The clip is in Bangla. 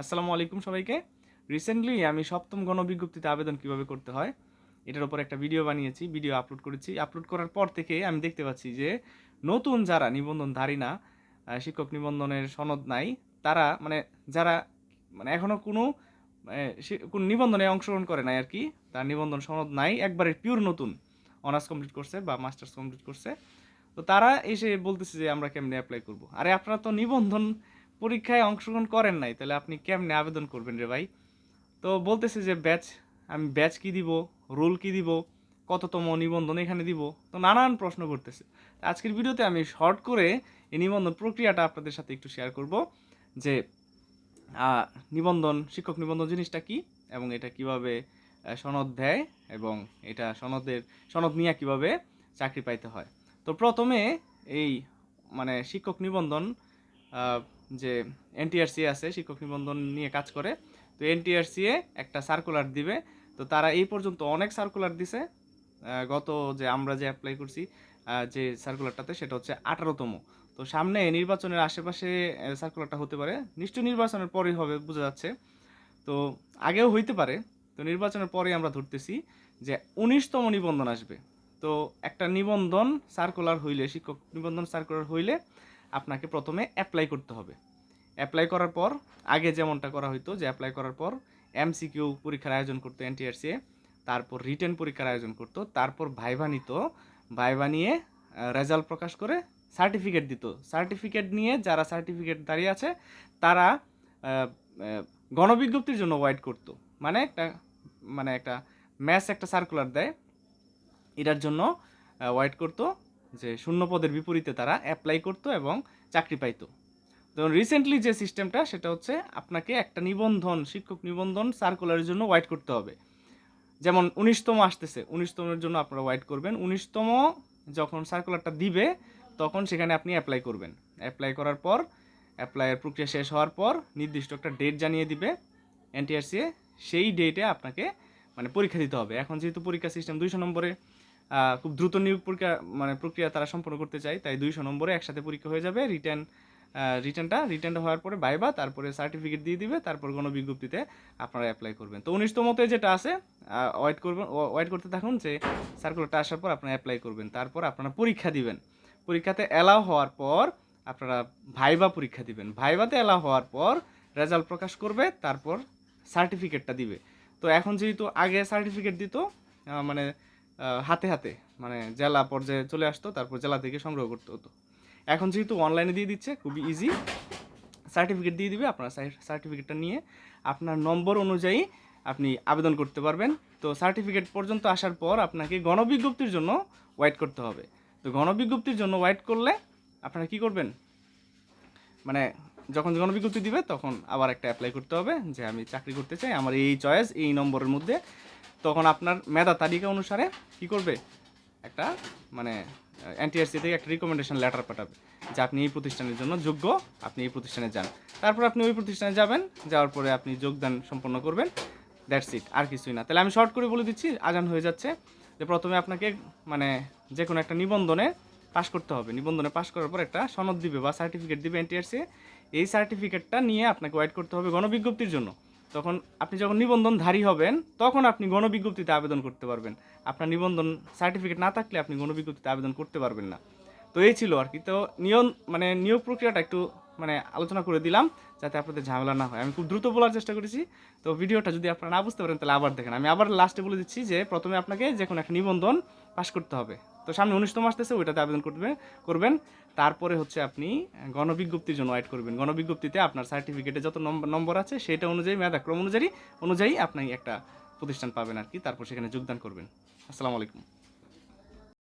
আসসালামু আলাইকুম সবাইকে। রিসেন্টলি আমি সপ্তম গণবিজ্ঞপ্তিতে আবেদন কীভাবে করতে হয়, এটার উপর একটা ভিডিও বানিয়েছি ভিডিও আপলোড করেছি। আপলোড করার পর থেকে আমি দেখতে পাচ্ছি যে, নতুন যারা নিবন্ধনধারী না শিক্ষক নিবন্ধনের সনদ নাই, তারা মানে যারা মানে এখনও কোনো কোনো নিবন্ধনে অংশগ্রহণ করে নাই আর কি, তার নিবন্ধন সনদ নাই, একবারে পিওর নতুন অনার্স কমপ্লিট করছে বা মাস্টার্স কমপ্লিট করছে। তো তারা এসে বলতেছে যে, আমরা কেমনে অ্যাপ্লাই করব? আরে আপনারা তো নিবন্ধন পরীক্ষায় অংশগ্রহণ করেন নাই, তাহলে আপনি কেমনে আবেদন করবেন রে ভাই? তো বলতেছে যে ব্যাচ, আমি ব্যাচ কি দিব, রোল কি দিব, কততম নিবন্ধন এখানে দিব, তো নানান প্রশ্ন করতেছে। আজকের ভিডিওতে আমি শর্ট করে এই নিবন্ধন প্রক্রিয়াটা আপনাদের সাথে একটু শেয়ার করব, যে নিবন্ধন, শিক্ষক নিবন্ধন জিনিসটা কি এবং এটা কীভাবে সনদ দেয় এবং এটা সনদের, সনদ নিয়ে কীভাবে চাকরি পাইতে হয়। তো প্রথমে এই মানে শিক্ষক নিবন্ধন যে এনটিআরসি আছে, শিক্ষক নিবন্ধন নিয়ে কাজ করে, তো এনটিআরসি এ একটা সার্কুলার দিবে। তো তারা এই পর্যন্ত অনেক সার্কুলার দিছে। গত যে আমরা যে অ্যাপ্লাই করছি যে সার্কুলারটাতে সেটা হচ্ছে আঠারোতম। তো সামনে নির্বাচনের আশেপাশে সার্কুলারটা হতে পারে। নিশ্চয়ই নির্বাচনের পরেই হবে, বোঝা যাচ্ছে। তো আগেও হইতে পারে। তো নির্বাচনের পরে আমরা ধরতেছি যে উনিশতম নিবন্ধন আসবে। তো একটা নিবন্ধন সার্কুলার হইলে, শিক্ষক নিবন্ধন সার্কুলার হইলে আপনাকে প্রথমে অ্যাপ্লাই করতে হবে। অ্যাপ্লাই করার পর, আগে যেমনটা করা হইতো যে অ্যাপ্লাই করার পর এমসিকিউ পরীক্ষার আয়োজন করতো এনটিআরসি তারপর রিটেন পরীক্ষার আয়োজন করতো, তারপর ভাইভা নিত ভাইভা নিয়ে রেজাল্ট প্রকাশ করে সার্টিফিকেট দিত। সার্টিফিকেট নিয়ে যারা সার্টিফিকেট দাঁড়িয়ে আছে, তারা গণবিজ্ঞপ্তির জন্য ওয়াইট করতো। মানে একটা মানে একটা ম্যাচ একটা সার্কুলার দেয়, এটার জন্য ওয়াইট করতো। যে শূন্য পদের বিপরীতে তারা অ্যাপ্লাই করতো এবং চাকরি পাইতো। তো রিসেন্টলি যে সিস্টেমটা সেটা হচ্ছে আপনাকে একটা নিবন্ধন, শিক্ষক নিবন্ধন সার্কুলারের জন্য ওয়াইট করতে হবে। যেমন উনিশতম আসতেছে, উনিশতমের জন্য আপনারা ওয়াইট করবেন। উনিশতম যখন সার্কুলারটা দিবে, তখন সেখানে আপনি অ্যাপ্লাই করবেন। অ্যাপ্লাই করার পর অ্যাপ্লাইয়ের প্রক্রিয়া শেষ হওয়ার পর নির্দিষ্ট একটা ডেট জানিয়ে দিবে এনটিআরসি সেই ডেটে আপনাকে মানে পরীক্ষা দিতে হবে। এখন যেহেতু পরীক্ষা সিস্টেম দুইশো নম্বরে খুব দ্রুত নিয়োগ প্রক্রিয়া মানে প্রক্রিয়া তারা সম্পন্ন করতে চায়, তাই দুইশো নম্বরে একসাথে পরীক্ষা হয়ে যাবে রিটার্ন রিটার্নটা রিটার্নটা হওয়ার পরে বাইবা, তারপরে সার্টিফিকেট দিয়ে দিবে, তারপর কোনো বিজ্ঞপ্তিতে আপনারা অ্যাপ্লাই করবেন। তো উনিশতমতে যেটা আছে ওয়েট করবেন ওয়েট করতে থাকুন যে সার্কুলারটা আসার পর আপনারা অ্যাপ্লাই করবেন, তারপর আপনারা পরীক্ষা দিবেন। পরীক্ষাতে অ্যালাউ হওয়ার পর আপনারা ভাইবা পরীক্ষা দিবেন। ভাইবাতে অ্যালাউ হওয়ার পর রেজাল্ট প্রকাশ করবে, তারপর সার্টিফিকেটটা দিবে। তো এখন যেহেতু আগে সার্টিফিকেট দিত মানে হাতে হাতে মানে জেলা পর্যায়ে চলে আসতো, তারপর জেলা থেকে সংগ্রহ করতে হতো। এখন যেহেতু অনলাইনে দিয়ে দিচ্ছে, খুবই ইজি সার্টিফিকেট দিয়ে দিবে, আপনার সার্টিফিকেটটা নিয়ে আপনার নম্বর অনুযায়ী আপনি আবেদন করতে পারবেন। তো সার্টিফিকেট পর্যন্ত আসার পর আপনাকে গণবিজ্ঞপ্তির জন্য ওয়েট করতে হবে। তো গণবিজ্ঞপ্তির জন্য ওয়েট করলে আপনারা কি করবেন? মানে যখন গণবিজ্ঞপ্তি দিবে, তখন আবার একটা অ্যাপ্লাই করতে হবে যে আমি চাকরি করতে চাই, আমার এই চয়েস এই নম্বরের মধ্যে তখন আপনার মেধা তালিকা অনুসারে কি করবে? একটা মানে এনটিআরসি থেকে একটা রিকমেন্ডেশন লেটার পাঠাবে যে আপনি এই প্রতিষ্ঠানের জন্য যোগ্য, আপনি এই প্রতিষ্ঠানে যান। তারপর আপনি ওই প্রতিষ্ঠানে যাবেন, যাওয়ার পরে আপনি যোগদান সম্পন্ন করবেন। দ্যাটস ইট আর কিছুই না। তাহলে আমি শর্ট করে বলে দিচ্ছি, আজান হয়ে যাচ্ছে যে প্রথমে আপনাকে মানে যে কোনো একটা নিবন্ধনে পাশ করতে হবে। নিবন্ধনে পাশ করার পর একটা সনদ দিবে বা সার্টিফিকেট দিবে এনটিআরসি এই সার্টিফিকেটটা নিয়ে আপনাকে ওয়েট করতে হবে গণবিজ্ঞপ্তির জন্য। তখন আপনি যখন নিবন্ধনধারী হবেন, তখন আপনি গণবিজ্ঞপ্তিতে আবেদন করতে পারবেন। আপনার নিবন্ধন সার্টিফিকেট না থাকলে আপনি গণবিজ্ঞপ্তিতে আবেদন করতে পারবেন না। তো এই ছিল আর কি। তো নিয়ম মানে নিয়োগ প্রক্রিয়াটা একটু মানে আলোচনা করে দিলাম, যাতে আপনাদের ঝামেলা না হয়। আমি খুব দ্রুত বলার চেষ্টা করেছি। তো ভিডিওটা যদি আপনারা না বুঝতে পারেন, তাহলে আবার দেখেন। আমি আবার লাস্টে বলে দিচ্ছি যে, প্রথমে আপনাকে যে কোনো একটা নিবন্ধন পাশ করতে হবে। তো সামনে উনিশতম আসতেছে, ওইটাতে আবেদন করবে, করবেন। তারপরে হচ্ছে আপনি গণবিজ্ঞপ্তির জন্য ওয়েট করবেন। গণবিজ্ঞপ্তিতে আপনার সার্টিফিকেটে যত নম্বর নম্বর আছে, সেটা অনুযায়ী মেধাক্রম অনুযায়ী অনুযায়ী আপনি একটা প্রতিষ্ঠান পাবেন আর কি। তারপর সেখানে যোগদান করবেন। আসসালামু আলাইকুম।